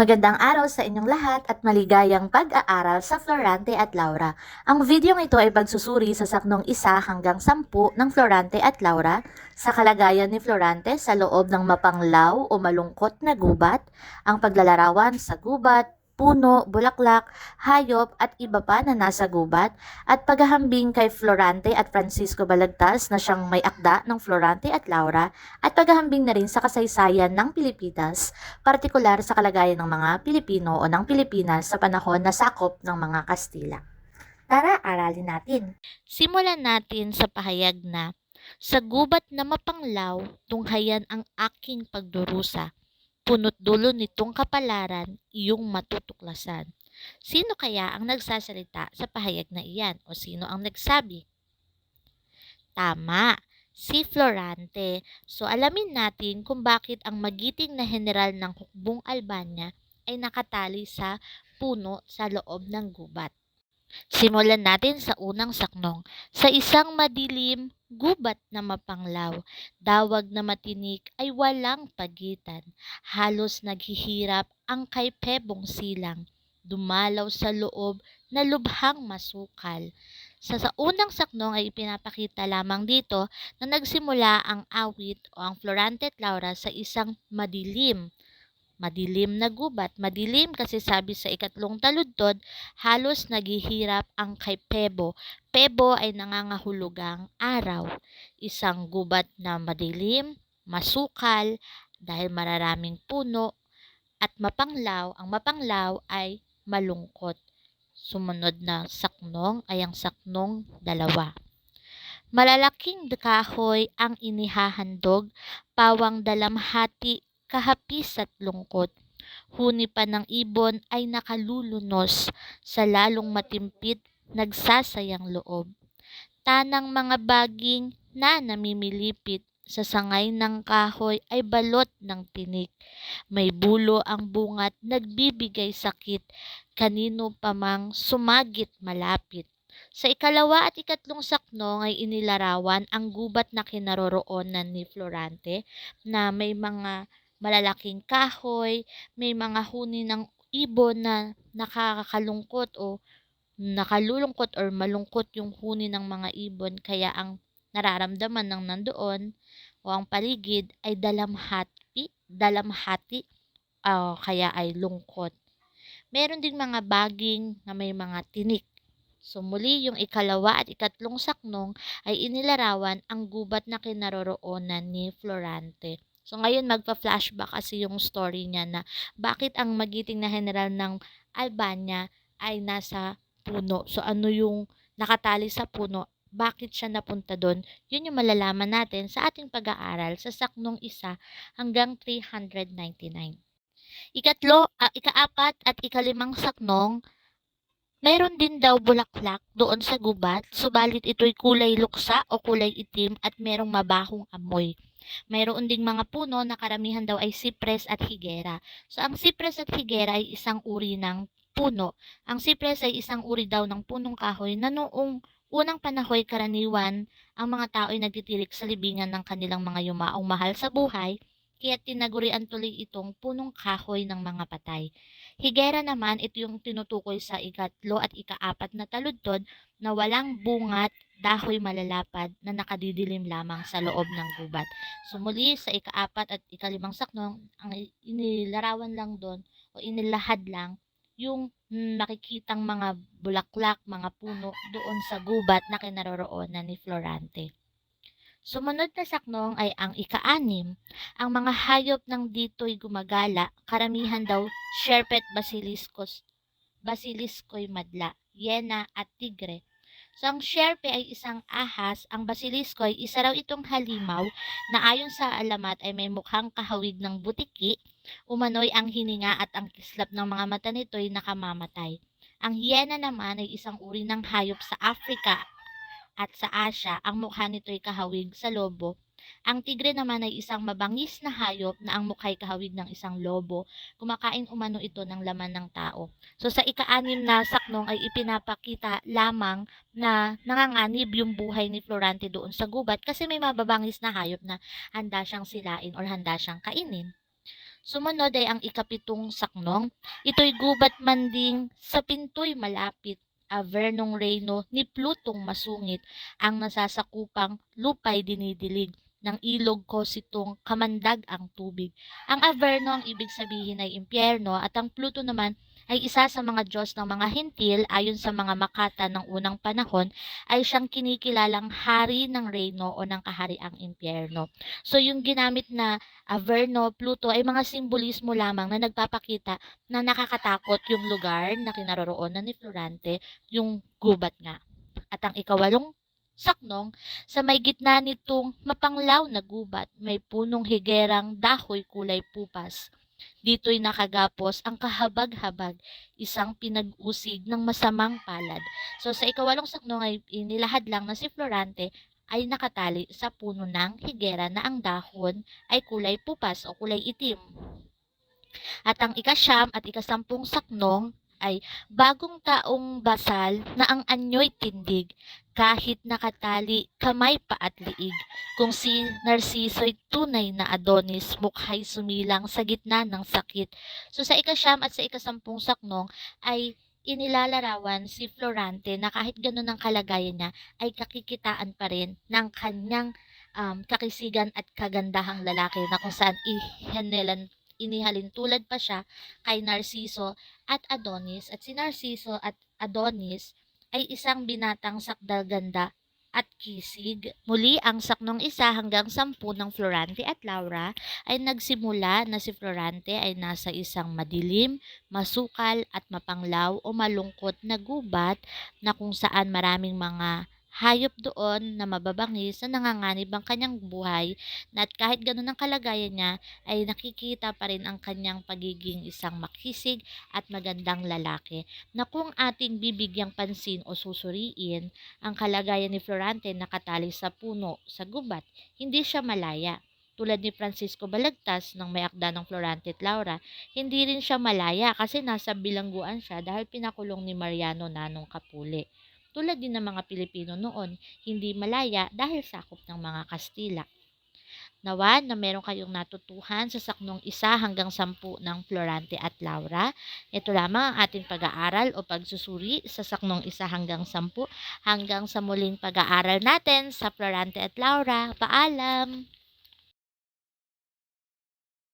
Magandang araw sa inyong lahat at maligayang pag-aaral sa Florante at Laura. Ang video ito ay pagsusuri sa saknong isa hanggang sampu ng Florante at Laura sa kalagayan ni Florante sa loob ng mapanglaw o malungkot na gubat, ang paglalarawan sa gubat, puno, bulaklak, hayop at iba pa na nasa gubat at paghahambing kay Florante at Francisco Balagtas na siyang may akda ng Florante at Laura at paghahambing na rin sa kasaysayan ng Pilipinas, partikular sa kalagayan ng mga Pilipino o ng Pilipinas sa panahon na sakop ng mga Kastila. Tara, aralin natin. Simulan natin sa pahayag na, sa gubat na mapanglaw, tunghayan ang aking pagdurusa. Punot dulo nitong kapalaran, iyong matutuklasan. Sino kaya ang nagsasalita sa pahayag na iyan o sino ang nagsabi? Tama, si Florante. So alamin natin kung bakit ang magiting na general ng hukbong Albania ay nakatali sa puno sa loob ng gubat. Simulan natin sa unang saknong. Sa isang madilim, gubat na mapanglaw, dawag na matinik ay walang pagitan. Halos naghihirap ang kay Pebong silang. Dumalaw sa loob na lubhang masukal. Sa, sa unang saknong ay ipinapakita lamang dito na nagsimula ang awit o ang Florante at Laura sa isang madilim Madilim na gubat. Madilim kasi sabi sa ikatlong taludtod, halos naghihirap ang kay Pebo. Pebo ay nangangahulugang araw. Isang gubat na madilim, masukal, dahil mararaming puno, at mapanglaw. Ang mapanglaw ay malungkot. Sumunod na saknong ay ang saknong dalawa. Malalaking kahoy ang inihahandog, pawang dalamhati kahapis at lungkot. Huni pa ng ibon ay nakalulunos sa lalong matimpit, nagsasayang loob. Tanang mga baging na namimilipit sa sangay ng kahoy ay balot ng tinik. May bulo ang bungat, nagbibigay sakit, kanino pa mang sumagit malapit. Sa ikalawa at ikatlong saknong ay inilarawan ang gubat na kinaroroonan ni Florante na may mga malalaking kahoy, may mga huni ng ibon na nakakalungkot o nakalulungkot or malungkot yung huni ng mga ibon kaya ang nararamdaman ng nandoon o ang paligid ay dalamhati, dalamhati uh, kaya ay lungkot. Meron ding mga baging na may mga tinik. So muli yung ikalawa at ikatlong saknong ay inilarawan ang gubat na kinaroroonan ni Florante. So ngayon magpa-flashback kasi yung story niya na bakit ang magiting na general ng Albania ay nasa puno. So ano yung nakatali sa puno? Bakit siya napunta doon? Yun yung malalaman natin sa ating pag-aaral sa saknong isa hanggang 399. Ikatlo, uh, ikaapat at ikalimang saknong Mayroon din daw bulaklak doon sa gubat, subalit ito'y kulay luksa o kulay itim at merong mabahong amoy. Mayroon ding mga puno na karamihan daw ay cypress at higera. So ang cypress at higera ay isang uri ng puno. Ang cypress ay isang uri daw ng punong kahoy na noong unang panahon karaniwan ang mga tao ay nagtitilik sa libingan ng kanilang mga yumaong mahal sa buhay kaya tinagurian tuloy itong punong kahoy ng mga patay. Higera naman, ito yung tinutukoy sa ikatlo at ikaapat na taludtod na walang bungat, dahoy malalapad na nakadidilim lamang sa loob ng gubat. So sa ikaapat at ikalimang saknong, ang inilarawan lang doon o inilahad lang yung nakikitang mga bulaklak, mga puno doon sa gubat na kinaroroonan ni Florante. Sumunod na saknong ay ang ika-anim. Ang mga hayop ng dito'y gumagala, karamihan daw Sherpet basiliscos, basilisko'y madla, yena at tigre. So, ang sherpe ay isang ahas, ang basilisko ay isa raw itong halimaw na ayon sa alamat ay may mukhang kahawig ng butiki, umano'y ang hininga at ang kislap ng mga mata nito'y nakamamatay. Ang hyena naman ay isang uri ng hayop sa Africa at sa Asia, ang mukha nito'y kahawig sa lobo. Ang tigre naman ay isang mabangis na hayop na ang mukha'y kahawig ng isang lobo. Kumakain umano ito ng laman ng tao. So sa ika-anim na saknong ay ipinapakita lamang na nanganganib yung buhay ni Florante doon sa gubat kasi may mababangis na hayop na handa siyang silain or handa siyang kainin. Sumunod ay ang ikapitong saknong. Ito'y gubat manding sa pinto'y malapit. Avernong reyno ni Plutong masungit ang nasasakupang lupay dinidilig ng ilog ko sitong kamandag ang tubig. Ang Averno ang ibig sabihin ay impyerno at ang Pluto naman ay isa sa mga Diyos ng mga hintil ayon sa mga makata ng unang panahon ay siyang kinikilalang hari ng reyno o ng kahariang impyerno. So yung ginamit na Averno, Pluto ay mga simbolismo lamang na nagpapakita na nakakatakot yung lugar na kinaroroonan ni Florante, yung gubat nga. At ang ikawalong saknong, sa may gitna nitong mapanglaw na gubat, may punong higerang dahoy kulay pupas. Dito'y nakagapos ang kahabag-habag, isang pinag-usig ng masamang palad. So sa ikawalong saknong ay inilahad lang na si Florante ay nakatali sa puno ng higera na ang dahon ay kulay pupas o kulay itim. At ang ikasyam at ikasampung saknong ay bagong taong basal na ang anyo'y tindig, kahit nakatali kamay pa at liig. Kung si Narciso'y tunay na Adonis, mukha'y sumilang sa gitna ng sakit. So sa ikasyam at sa ikasampung saknong ay inilalarawan si Florante na kahit ganun ang kalagayan niya ay kakikitaan pa rin ng kanyang um, kakisigan at kagandahang lalaki na kung saan ihanelan inihalin tulad pa siya kay Narciso at Adonis at si Narciso at Adonis ay isang binatang sakdal ganda at kisig. Muli, ang saknong isa hanggang sampu ng Florante at Laura ay nagsimula na si Florante ay nasa isang madilim, masukal at mapanglaw o malungkot na gubat na kung saan maraming mga hayop doon na mababangis na nanganganib ang kanyang buhay na at kahit ganun ang kalagayan niya ay nakikita pa rin ang kanyang pagiging isang makisig at magandang lalaki na kung ating bibigyang pansin o susuriin ang kalagayan ni Florante nakatali sa puno sa gubat, hindi siya malaya. Tulad ni Francisco Balagtas ng may akda ng Florante at Laura, hindi rin siya malaya kasi nasa bilangguan siya dahil pinakulong ni Mariano Nanong Kapuli. Tulad din ng mga Pilipino noon, hindi malaya dahil sakop ng mga Kastila. Nawa na meron kayong natutuhan sa saknong isa hanggang sampu ng Florante at Laura. Ito lamang ang ating pag-aaral o pagsusuri sa saknong isa hanggang sampu hanggang sa muling pag-aaral natin sa Florante at Laura. Paalam!